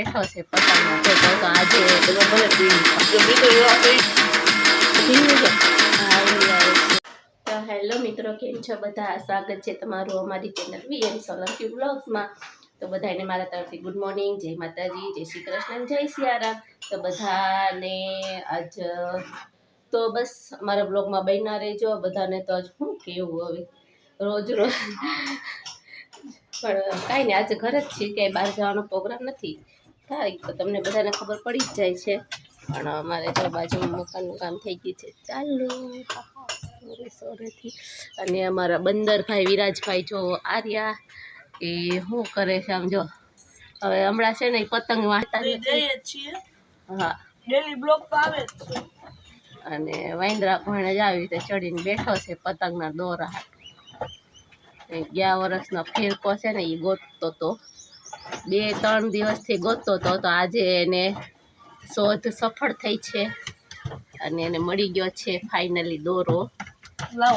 બેઠો છે આજે હેલો મિત્રો, કેમ છો બધા? સ્વાગત છે તમારું અમારી ચેનલ વીએમ સોલંકી બ્લોગ્સમાં. તો બધાને મારા તરફથી ગુડ મોર્નિંગ, જય માતાજી, જય શ્રી કૃષ્ણ જય સિયારામ. તો બધાને આજ, તો બસ અમારા બ્લોગમાં બન્યા રહેજો. બધાને તો આજ શું કેવું હવે? રોજ રોજ. પણ કાંઈ નહીં, આજે ઘરે જ છીએ, ક્યાંય બહાર જવાનો પ્રોગ્રામ નથી. થાય તો તમને બધાને ખબર પડી જ જાય છે. પણ અમારે જો બાજુમાં મકાનનું કામ થઈ ગયું છે. ચાલો સોરેથી અને અમારા બંદરભાઈ વિરાજભાઈ જો આર્યા એ શું કરે છે આમ જો? હવે હમણાં છે ને એ પતંગ વાંચતા છીએ. હા. ડેલી બ્લોક આવે અને વાંદરા ભણે જ આવી રીતે ચડીને બેઠો છે પતંગના દોરા. એ ગયા વર્ષનો ફેરકો છે ને એ ગોતતો તો. બે ત્રણ દિવસથી ગોતતો તો તો આજે એને શોધ સફળ થઈ છે. અને એને મળી ગયો છે ફાઇનલી દોરો.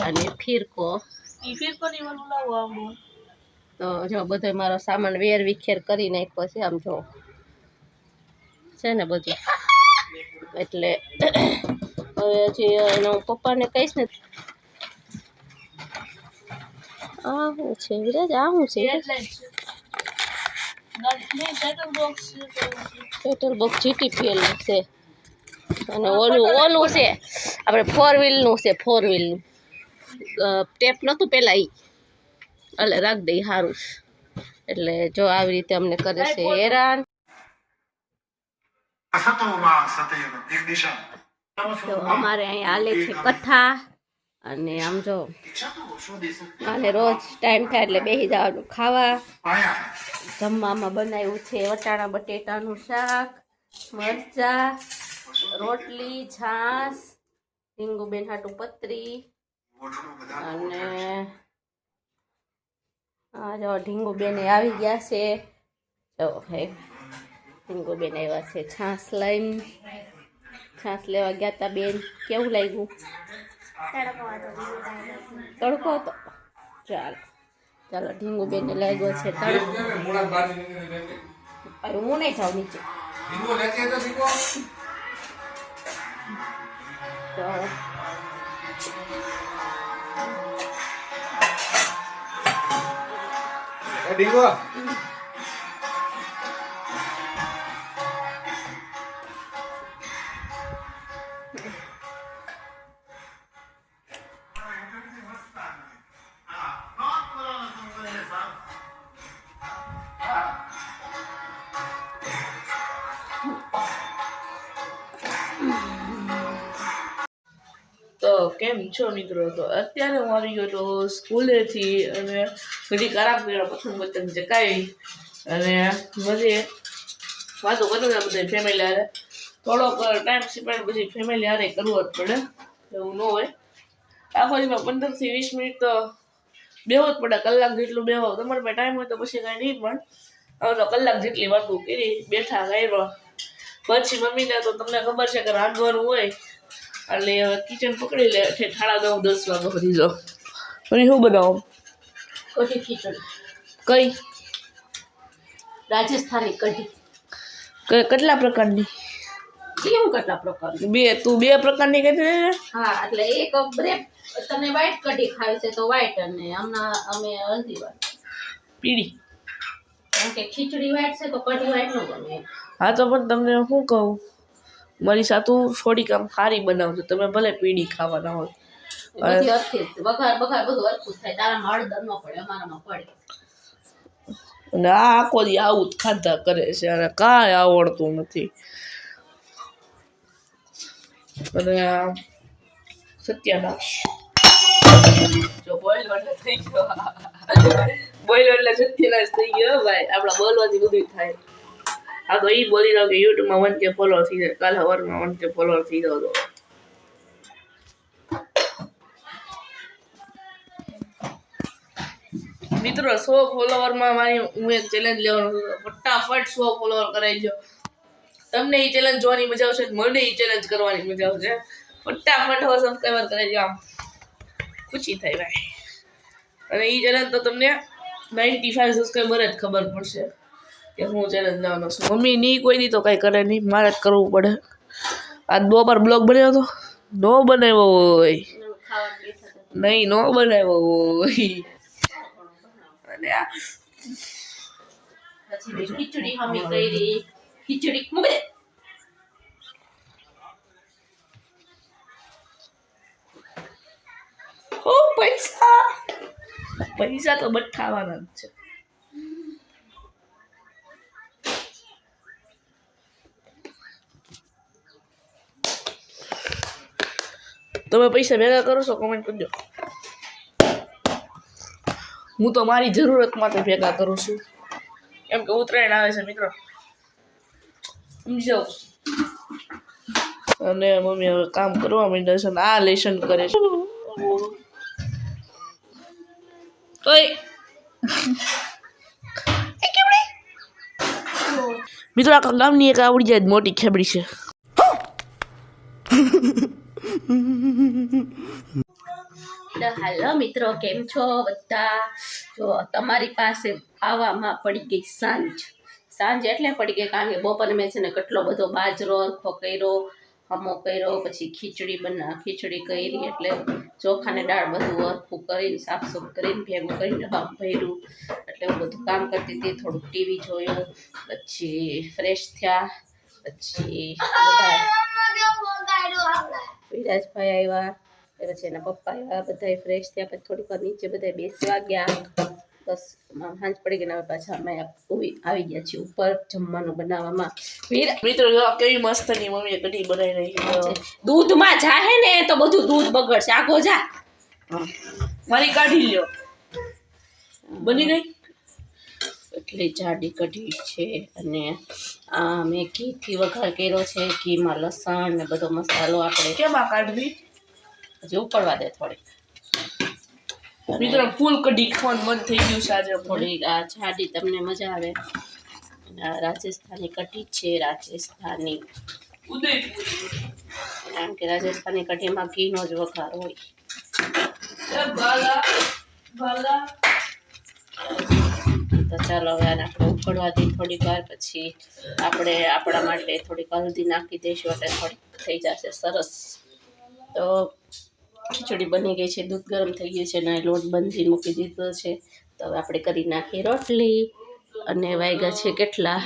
અને ફિરકો. તો જો બધો મારો સામાન વેર વિખેર કરી નાખ્યો છે આમ જો. છે ને બધું? એટલે હવે હજી એનો પપ્પાને કહીશ ને. આ શું છે વિરાજ આ શું છે એટલે જ છે ગાડી સેટલ બોક્સ છે પેટ્રોલ બોક્સ જીટીપીએલ છે. અને ઓલું ઓલું છે. આપણે ફોર વ્હીલનું છે ફોર વ્હીલનું ટેપ નહોતું પહેલાં ઈ. એટલે રાખ દઈ સારું એટલે જો આવી રીતે અમને કરે છે હેરાન. સતોમાં સતયમ એક દિશા તો અમારે અહીં હાલે છે કથા. અને આમ જો અને રોજ ટાઈમ થાય એટલે બેસી જવાનું. ખાવા જમવામાં બનાવ્યું છે વટાણા બટેટાનું શાક મરચા રોટલી છાસ ડીંગુબેન હાટું પતરી અને આ જો ઢીંગુબેન એ આવી ગયા છે. જો હે ઢીંગુબેન આવ્યા છે છાસ લઈને. છાસ લેવા ગયા તા બેન. કેવું લાગ્યું? તડકો હતો. ચાલો. ચાલો ઢીંગુબેનને લાગ્યો છે તડકો. હું નહીં જાઉં નીચે. તો તો કેમ છો મિત્રો, તો અત્યારે હું આવી ગયો તો સ્કૂલેથી અને ઘડી ખરાબ કર્યા પ્રથમ પતંગ ચકાવી અને મજે વાતો કરતા હતા બધા ફેમિલી હારે. થોડોક ટાઈમ સ્પેન્ડ પછી ફેમિલી હારે કરવો જ પડે, એવું ન હોય. આખો દિવસમાં પંદરથી વીસ મિનિટ તો બેહવો જ પડે, કલાક જેટલું બેહો. તમારે પાસે ટાઈમ હોય તો પછી કાંઈ નહીં, પણ હવે તો કલાક જેટલી વાતો કરી, બેઠા કર્યો પછી મમ્મીને તો તમને ખબર છે કે રાંધવાનું હોય એટલે હવે કિચન પકડી લે એટલે સાડા નવ દસ વાગે ફરી જાઓ પછી શું બનાવો? કઢી ખીચડી કઈ? રાજસ્થાની કઢી. કેટલા પ્રકારની? કેવું કેટલા પ્રકારની? બે તું બે પ્રકારની કહેતી હતી હા એટલે એક બ્રેક તને વ્હાઈટ કઢી ખાવી છે તો વ્હાઈટ અને હમણાં અમે હલ્દી વાળી. પીળી. કારણ કે ખીચડી વ્હાઈટ છે તો કઢી વ્હાઈટ નો બને હા તો પણ તમને શું કહું? મારી સાતું થોડીક આમ સારી બનાવજો તમે ભલે પીડી ખાવાના હોય. બધી વઘાર બધું હરખું થાય તારામાં હળદર ન પડે અમારામાં અને આ આખો દી આવું જ ખાધા કરે છે અને કાંઈ આવડતું નથી. અને આ સત્યાનાશ. જો બોઈલ એટલે થઈ ગયો. બોઈલ એટલે સત્યાનાશ થઈ ગયો હો ભાઈ. આપણા બોલવાથી બધું થાય. આ તો એ બોલી રહ્યો કે યુટ્યુબમાં વન કે ફોલોઅર થઈ જાય. કાલ સવારમાં વન કે ફોલોઅર થઈ જાવ તો. મિત્રો, સો ફોલોવરમાં મારી હું એક ચેલેન્જ લેવાનો ફટાફટ સો ફોલોવર કરાવી દો. તમને એ ચેલેન્જ જોવાની મજા આવશે મને એ ચેલેન્જ કરવાની મજા આવશે. ફટાફટ હવે સબસ્ક્રાઈબર કરાવી દો આમ. ખુશી થાય ભાઈ. અને એ ચેલેન્જ તો તમને નાઇન્ટી ફાઈવ સબસ્ક્રાઈબર જ ખબર પડશે. કે હું ચેલેન્જ લેવાનો છું મમ્મી નહીં કોઈ દી તો કાંઈ કરે નહીં મારે જ કરવું પડે. આ બપોર બ્લોગ બનાવ્યો હતો નો બનાવ્યો હોય. નહીં નો બનાવ્યો હોય. અને આ ખીચડી હમી કરી. ખીચડી મૂકી ઓ પૈસા. પૈસા તો બટ ખાવાના જ છે. તમે પૈસા ભેગા કરો છો કમેન્ટ કરજો. હું તો મારી જરૂરત માટે ભેગા કરું છું. એમ કે ઉત્તરાયણ આવે છે મિત્રો. સમજી અને મમ્મી હવે કામ કરવા માંડે છે આ લેશન કરે છે. મિત્રો આખા ગામની એક આવડી જાય મોટી ખેબડી છે. હાલો મિત્રો, કેમ છો બધા? જો તમારી પાસે આવવામાં પડી ગઈ સાંજ. સાંજ એટલે પડી ગઈ કારણ કે બપોરે મેં છે ને કેટલો બધો બાજરો અરખો કર્યો, હમો કર્યો, પછી ખીચડી બના, ખીચડી કરી એટલે ચોખાને દાળ બધું અરખું કરીને સાફ સુફ કરીને, ભેગું કરીને હમ ભર્યું. એટલે હું બધું કામ કરતી હતી, થોડુંક ટીવી જોયું, પછી ફ્રેશ થયા, પછી બધા વિરાજભાઈ આવ્યા પછી એના પપ્પા આવ્યા બધા ફ્રેશ થયા પછી થોડીક વાર નીચે બધા બેસવા ગયા. બસ સાંજ પડી ગઈ હવે પાછા અમે આવી ગયા છીએ ઉપર જમવાનું બનાવવામાં. મિત્રો કેવી મસ્તની મમ્મીએ કઢી બનાવી રહી દૂધમાં જાહે ને તો બધું દૂધ બગડશે. આગો જા. મારી કાઢી લ્યો. બની ગઈ? એટલી જાડી કઢી છે અને આ મેં ઘીથી વઘાર કર્યો છે ઘીમાં લસણ ને બધો મસાલો આપણે કેમ કાઢવી? હજી ઉકળવા દે થોડી મિત્રો ફૂલ કઢી ખાવાનું મન થઈ ગયું છે આજે થોડી થોડી આ જાડી તમને મજા આવે. આ રાજસ્થાની કઢી છે રાજસ્થાની. ઉદયપુર કારણ કે રાજસ્થાની કઢીમાં ઘીનો જ વઘાર હોય. તો ચાલો હવે આને આપણે ઉકળવા દઈએ થોડીક વાર પછી આપણે આપણા માટે થોડીક હલ્દી નાખી દઈશું એટલે થોડીક થઈ જશે સરસ. તો ખીચડી બની ગઈ છે, દૂધ ગરમ થઈ ગયું છે અને લોટ બંધી મૂકી દીધો છે. તો હવે આપણે કરી નાખીએ રોટલી. અને વાગ્યા છે કેટલા?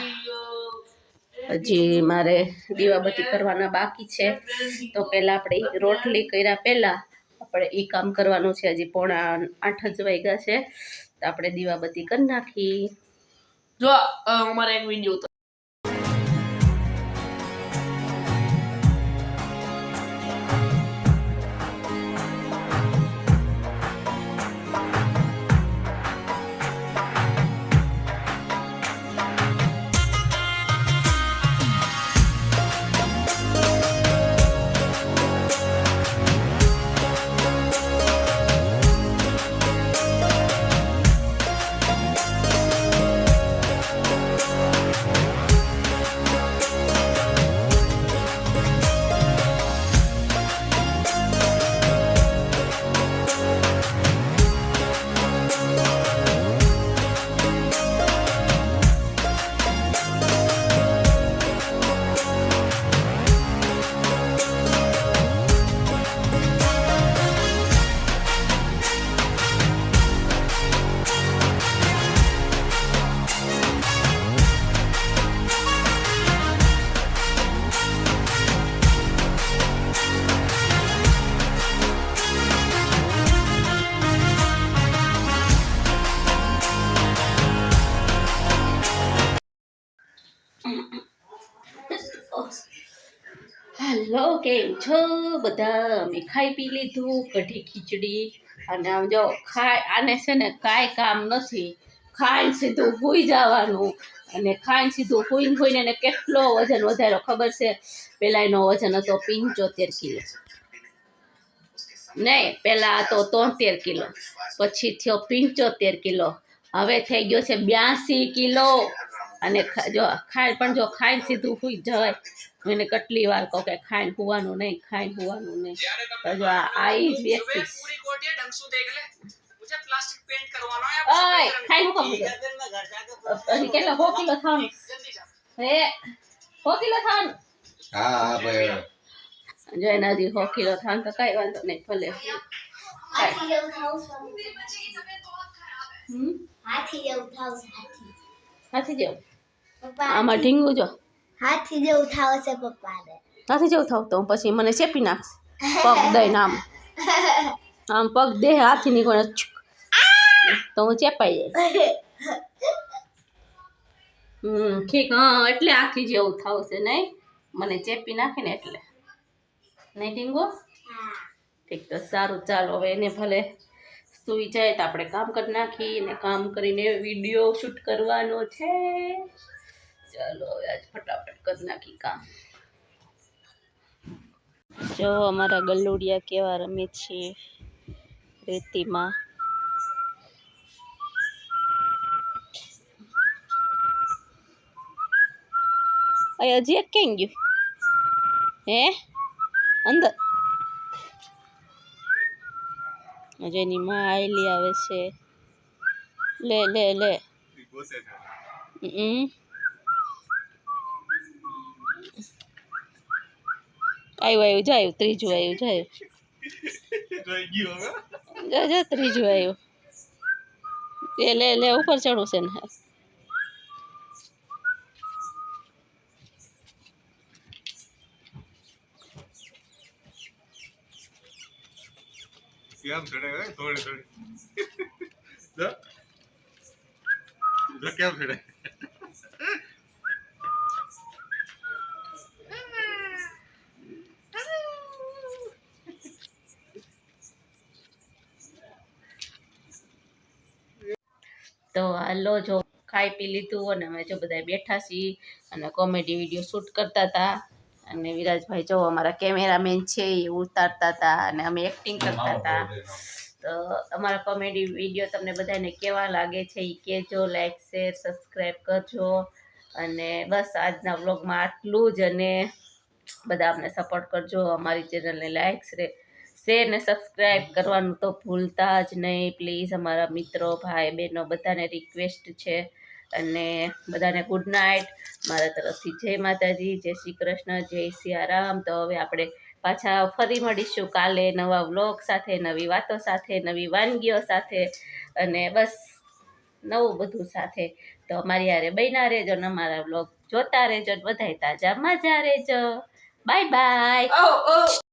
હજી મારે દીવાબત્તી કરવાના બાકી છે. તો પહેલાં આપણે રોટલી કર્યા પહેલાં આપણે એ કામ કરવાનું છે. હજી પોણા આઠ જ વાગ્યા છે. આપણે દીવાબત્તી કરી નાખી. જો અમારે એક વીડિયો છો બધા અમે ખાઈ પી લીધું, કઢી, ખીચડી. અને આમ જો ખાય, આને છે ને કાંઈ કામ નથી. ખાઈને સીધું ભૂઈ જવાનું. અને ખાઈને સીધું ભૂઈને ભૂઈને એને કેટલો વજન વધાર્યો ખબર છે? પહેલાં એનો વજન હતો પંચોતેર કિલો. નહીં પહેલાં હતો તોતેર કિલો. પછી થયો પંચોતેર કિલો. હવે થઈ ગયો છે બ્યાસી કિલો. અને જો ખાય પણ જો ખાઈને સીધું સુઈ જવાય હું એને કેટલી વાર કહું કે ખાઈને હોવાનું નહીં ખાઈને હોવાનું નહીં. તો જો આ જ વ્યક્તિ. ઓય ખાઈને મૂકો. હજી કેટલા? કિલો થવાનું? હે કિલો થવાનું? હા હા ભાઈ જો એના હજી સો કિલો થવાનું તો કાંઈ વાંધો નહીં ભલે. હાથી થાવું હાથી. જેવું આમાં ઢીંગું જો. હાથી જેવું થાવ છે પપ્પાને. હાથી જેવું થાવ તો પછી મને ચેપી નાખશે. પગ દઈને આમ. આમ પગ દે હાથી નીકળે. તો હું ચેપાઈ જાય હમ ઠીક. હા એટલે આખી જેવું થાવશે નહીં. મને ચેપી નાખે ને એટલે. નહીં ઢીંગો? ઠીક તો સારું. ચાલો હવે એને ભલે સુઈ જાય તો આપણે કામ કરી નાખી અને કામ કરીને વીડિયો શૂટ કરવાનો છે. ચાલો આજ ફટાફટ કરી નાખી કામ. જો અમારા ગલ્લુડિયા કેવા રમે છે રેતીમાં. હજી એક કેમ ગયું? હે? અંદર. હજી એની માં આયલી આવે છે. લે લે લે. આવ્યું આવ્યું જાયું ત્રીજું આવ્યું જાય જા ત્રીજું આવ્યું એ, લે લે, ઉપર ચડવું છે ને. કેમ ચડે થોડી થોડી કેમ ચડે? તો હાલો, જો ખાઈ પી લીધું અને અમે જો બધા બેઠા છીએ અને કોમેડી વીડિયો શૂટ કરતા હતા. અને વિરાજભાઈ જો અમારા કેમેરામેન છે એ ઉતારતા હતા અને અમે એક્ટિંગ કરતા હતા. તો અમારા કોમેડી વીડિયો તમને બધાને કેવા લાગે છે એ કહેજો લાઈક શેર સબસ્ક્રાઈબ કરજો. અને બસ આજના વ્લોગમાં આટલું જ અને બધા અમને સપોર્ટ કરજો. અમારી ચેનલને લાઈક શેર ને સબસ્ક્રાઈબ કરવાનું તો ભૂલતા જ નહીં. પ્લીઝ અમારા મિત્રો ભાઈ બહેનો બધાને રિક્વેસ્ટ છે. અને બધાને ગુડ નાઇટ મારા તરફથી જય માતાજી, જય શ્રી કૃષ્ણ, જય સિયારામ તો હવે આપણે પાછા ફરી મળીશું કાલે નવા વ્લોગ સાથે, નવી વાતો સાથે, નવી વાનગીઓ સાથે અને બસ નવું બધું સાથે. તો અમારી યારે બન્યા રહેજો ને અમારા વ્લોગ. જોતા રહેજો ને બધાય તાજા, મજા રહેજો. Bye bye